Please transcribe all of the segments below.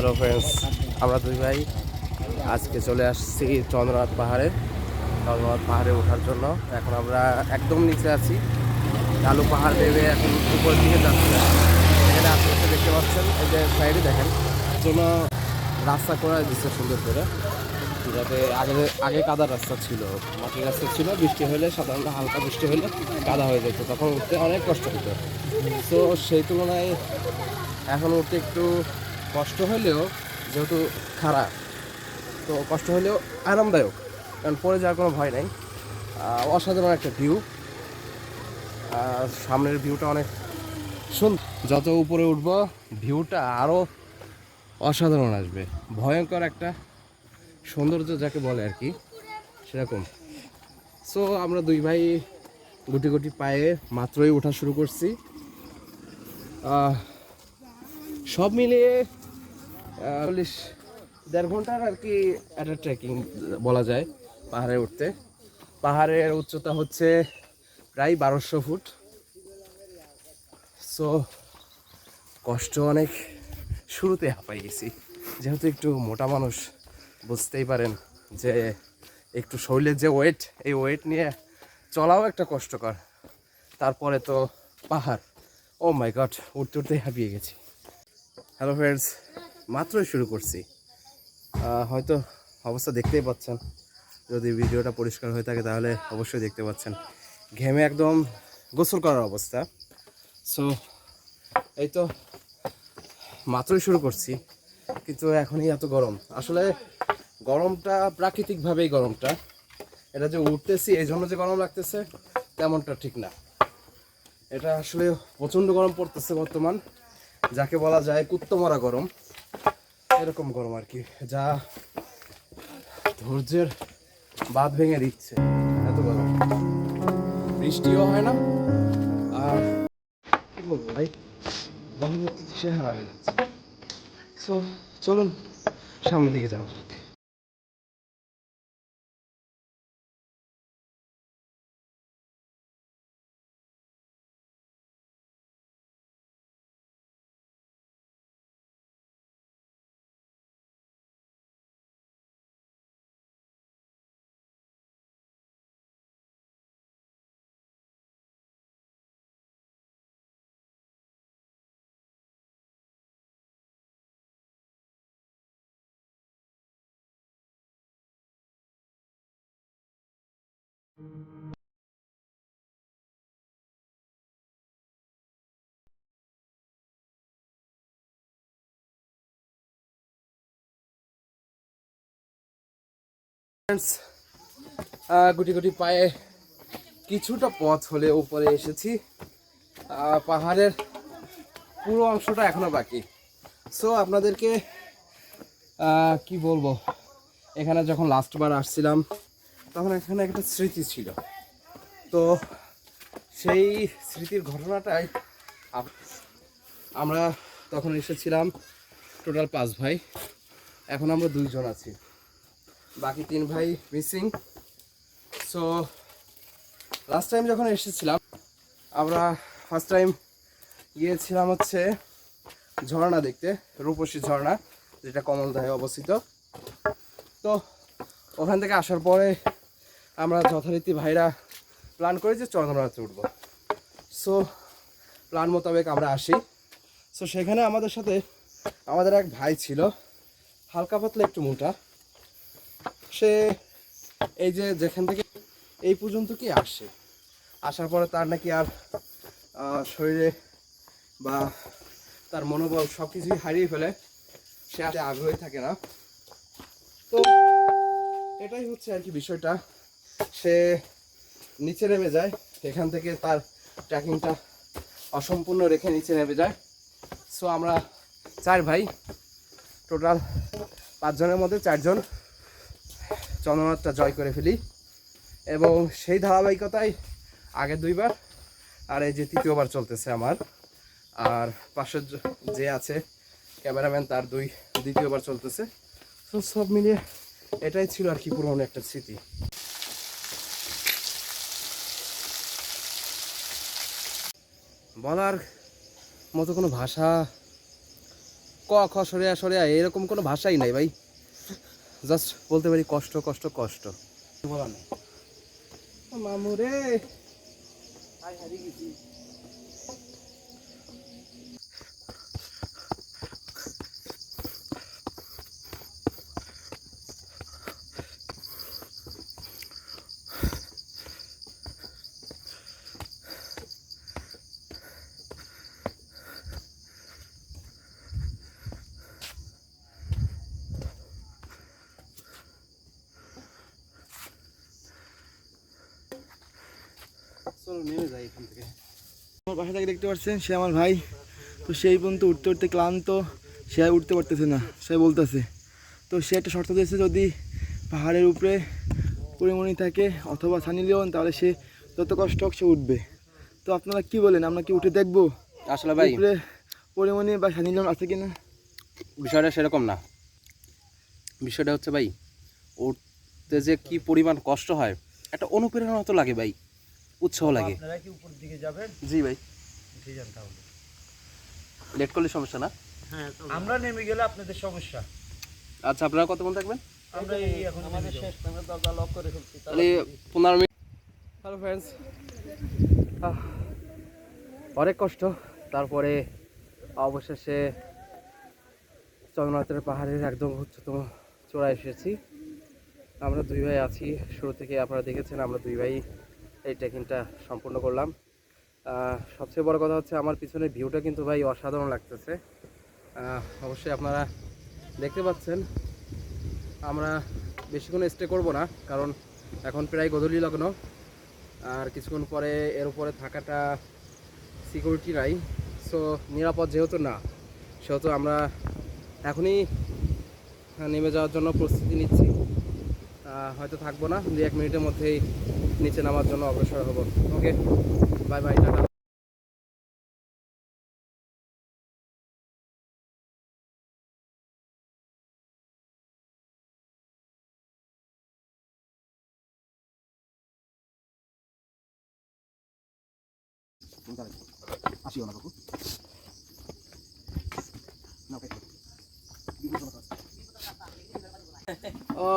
Hello friends আমরা দুই ভাই আজকে চলে আসছি চন্দ্রনাথ পাহাড়ে। চন্দ্রনাথ পাহাড়ে ওঠার জন্য। এখন আমরা একদম নিচে আছি। কালু পাহাড় দেবে এখন উপরের দিকে যাচ্ছে। এখানে আশেপাশে দেখতে পাচ্ছেন, এই যে সাইডে দেখেন জন্য রাস্তা করা দিচ্ছে সুন্দর করে। যাতে আগে আগে কাদার রাস্তা ছিল মাটির রাস্তা ছিল, বৃষ্টি হলে, সাধারণত হালকা বৃষ্টি হলে কাদা হয়ে যেত। তখন উঠতে অনেক কষ্ট হতো। তো সেই তুলনায় এখন উঠতে একটু কষ্ট হলেও যেহেতু খারাপ, তো কষ্ট হলেও আরামদায়ক, কারণ পরে যাওয়ার কোনো ভয় নাই। অসাধারণ একটা ভিউ আর সামনের ভিউটা অনেক সুন্দর। যত উপরে উঠবো ভিউটা আরও অসাধারণ আসবে। ভয়ঙ্কর একটা সৌন্দর্য যাকে বলে আর কি, সেরকম। সো আমরা দুই ভাই গুটি গুটি পায়ে মাত্রই ওঠা শুরু করছি। সব মিলিয়ে চল্লিশ, দেড় ঘণ্টার আর কি একটা ট্রেকিং বলা যায় পাহাড়ে উঠতে। পাহাড়ের উচ্চতা হচ্ছে প্রায় বারোশো ফুট। সো কষ্ট অনেক। শুরুতে হাঁপাই গেছি। যেহেতু একটু মোটা মানুষ, বুঝতেই পারেন যে একটু শরীরের যে ওয়েট এই ওয়েট নিয়ে চলাও একটা কষ্টকর। তারপরে তো পাহাড়। ও মাই গড উঠতে উঠতে হাঁপিয়ে গেছি। হ্যালো ফ্রেন্ডস মাত্রই শুরু করছি। হয়তো অবস্থা দেখতেই পাচ্ছেন। যদি ভিডিওটা পরিষ্কার হয়ে থাকে তাহলে অবশ্যই দেখতে পাচ্ছেন। ঘেমে একদম গোসল করার অবস্থা। সো এই তো মাত্রই শুরু করছি। কিন্তু এখনই এত গরম। আসলে গরমটা প্রাকৃতিকভাবেই গরমটা। এটা যে উঠতেছি, এই জন্য যে গরম লাগতেছে, তেমনটা ঠিক না। এটা আসলে প্রচণ্ড গরম পড়তেছে বর্তমান। যাকে বলা যায় কুত্তমরা গরম। এরকম গরম আর কি। যা ধৈর্যের বাদ ভেঙে দিচ্ছে। এত গরম। বৃষ্টিও হয় না। আর কি বলব ভাই? সে হয়ে যাচ্ছে। সো চলুন সামনের দিকে যাও গুটি গুটি পায়ে কিছুটা পথ হলে উপরে এসেছি। পাহাড়ের পুরো অংশটা এখনও বাকি। সো আপনাদেরকে কি বলব? এখানে যখন লাস্টবার আসছিলাম তখন এখানে একটা স্মৃতি ছিল। তো সেই স্মৃতির ঘটনাটাই আমরা তখন এসেছিলাম টোটাল পাঁচ ভাই। এখন আমরা দুইজন আছি। বাকি তিন ভাই মিসিং। সো লাস্ট টাইম যখন এসেছিলাম, আমরা ফার্স্ট টাইম গিয়েছিলাম হচ্ছে ঝর্ণা দেখতে, রূপসী ঝর্ণা, যেটা কমলদাহে অবস্থিত। তো ওখান থেকে আসার পরে আমরা যথারীতি ভাইরা প্ল্যান করি যে চন্দ্রনাথে উঠবো। সো প্ল্যান মোতাবেক আমরা আসি। সো সেখানে আমাদের সাথে আমাদের এক ভাই ছিল, হালকা পাতলা একটু মোটা। সে এই যে যেখান থেকে এই পর্যন্ত কি আসে? আসার পরে তার নাকি আর শরীরে বা তার মনোবল সব কিছুই হারিয়ে ফেলে। সে আর আগ্রহী থাকে না। তো, এটাই হচ্ছে আর কি বিষয়টা। সে নিচে নেমে যায়। এখান থেকে তার ট্রেকিংটা অসম্পূর্ণ রেখে নিচে নেমে যায়। সো আমরা চার ভাই। টোটাল পাঁচজনের মধ্যে চারজন চন্দ্রনাথটা জয় করে ফেলি। এবং সেই ধারাবাহিকতায় আগে দুইবার, আর এই যে তৃতীয়বার চলতেছে আমার। আর পাশের যে আছে, ক্যামেরাম্যান, তার দুই, দ্বিতীয়বার চলতেছে। তো সব মিলিয়ে এটাই ছিল আর কি পুরনো একটা স্মৃতি। বলার মতো কোনো ভাষা ক, খ, সরিয়া সরিয়া, এরকম কোনো ভাষাই নাই ভাই। জাস্ট বলতে পারি কষ্ট কষ্ট কষ্ট। বলা নেই। মামু রে। চলো নেমে যাই এখান থেকে। আমার বাসাটাকে দেখতে পাচ্ছেন সে আমার ভাই। তো সেই পর্যন্ত উঠতে উঠতে ক্লান্ত সে আর উঠতে পারতেছে না সে বলতেছে। তো সে একটা শর্ত দিয়েছে যদি পাহাড়ের উপরে পরিমণি থাকে অথবা সানি লিওন তাহলে সে যত কষ্ট হোক সে উঠবে। তো আপনারা কি বলেন আমরা কি উঠে দেখব? আসলে ভাই উপরে পরিমণি বা সানি লিওন আছে কিনা? বিষয়টা সেরকম না। বিষয়টা হচ্ছে ভাই উঠতে যে কি পরিমাণ কষ্ট হয় একটা অনুপ্রেরণা তো লাগে ভাই। উৎসাহ লাগে। আপনারা কি উপর দিকে যাবেন? জি ভাই। তাহলে। লেট করলে সমস্যা না? হ্যাঁ আমরা নেমে গেলে আপনাদের সমস্যা। আচ্ছা আপনারা কতক্ষণ থাকবেন? আমরা এই এখন আমাদের শেষ আমরা দরজা লক করে ফেলছি তাহলে পনেরো মিনিট হ্যালো ফ্রেন্ডস অনেক কষ্ট। তারপরে অবশেষে চন্দ্রনাথের পাহাড়ের একদম উচ্চতম চূড়ায় এসেছি। আমরা দুই ভাই আছি। শুরু থেকে আপনারা দেখেছেন আমরা দুই ভাই এই ট্রেকিংটা সম্পূর্ণ করলাম। সবচেয়ে বড় কথা হচ্ছে আমার পিছনে ভিউটা কিন্তু ভাই অসাধারণ লাগতেছে। অবশ্যই আপনারা দেখতে পাচ্ছেন। আমরা বেশিক্ষণ স্টে করব না, কারণ এখন প্রায় গধূলি লগ্ন। আর কিছুক্ষণ পরে এর উপরে থাকাটা সিকিউরিটি নাই। সো নিরাপদ যেহেতু না, সেহেতু আমরা এখনই নেমে যাওয়ার জন্য প্রস্তুতি নিচ্ছি। হয়তো থাকব না দু এক মিনিটের মধ্যেই নিচে নামার জন্য অগ্রসর হব। ওকে বাই বাই টাটা। আসিও না কাকু। ও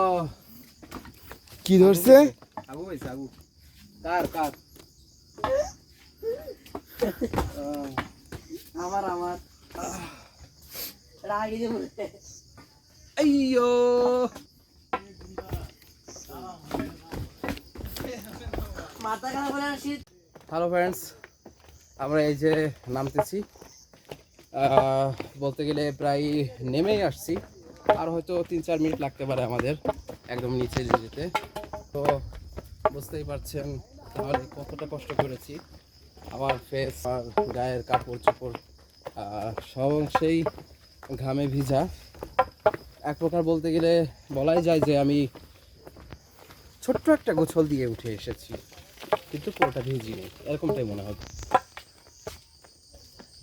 কি ধরছে? হয়েছে আগু কার কার? আমার আমার। আইয়ো। মাথা খারাপ হ্যালো ফ্রেন্ডস আমরা এই যে নামতেছি। বলতে গেলে প্রায় নেমেই আসছি। আর হয়তো তিন চার মিনিট লাগতে পারে আমাদের একদম নিচে যেতে। তো বুঝতেই পারছেন তাহলে কতটা কষ্ট করেছি। আমার ফেস আর গায়ের কাপড় চোপড় সব ঘামে ভিজা। এক প্রকার বলতে গেলে বলাই যায় যে আমি ছোট্ট একটা গোছল দিয়ে উঠে এসেছি, কিন্তু পুরোটা ভিজিনি, এরকমটাই মনে হয়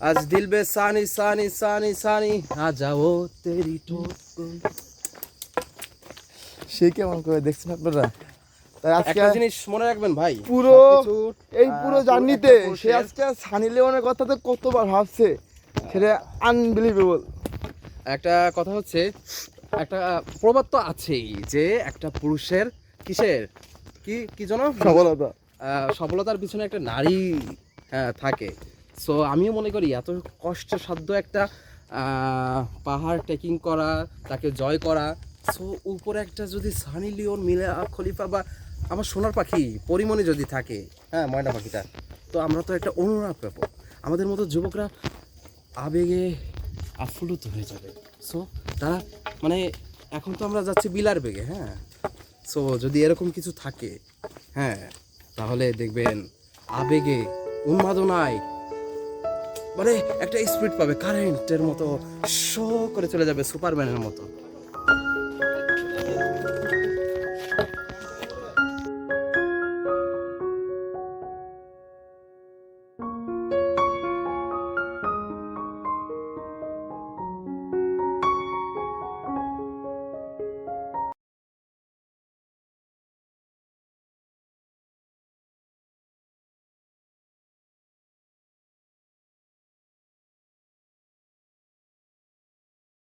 আজ দিল বে সানি সানি সানি সানি আ যাও তেরি ঠোঁট সে কেমন করে দেখছেন আপনারা? একটা জিনিস মনে রাখবেন ভাই পুরো এই পুরো জার্নিতে সে আজকে সানি লিওনের কথা তো কতবার ভাবছে সেটা আনবিলিভেবল একটা কথা হচ্ছে একটা প্রবাদ তো আছেই যে একটা পুরুষের কিসের? কি কি যেন? সফলতা। সফলতার পিছনে একটা নারী হ্যাঁ, থাকে। সো আমিও মনে করি এত কষ্টসাধ্য একটা পাহাড় ট্রেকিং করা তাকে জয় করা সো উপরে একটা যদি সানি লিওন, মিলা খলিফা বা আমার সোনার পাখি, পরিমণি যদি থাকে হ্যাঁ ময়না পাখিটা, তো আমরা তো একটা অনুরাগ পাবো। আমাদের মতো যুবকরা আবেগে আপ্লুত হয়ে যাবে। সো তারা মানে এখন তো আমরা যাচ্ছি বিলার বেগে হ্যাঁ। সো যদি এরকম কিছু থাকে হ্যাঁ তাহলে দেখবেন আবেগে উন্মাদনায় মানে একটা স্পিড পাবে, কারেন্টের মতো শো করে চলে যাবে সুপারম্যানের মতো।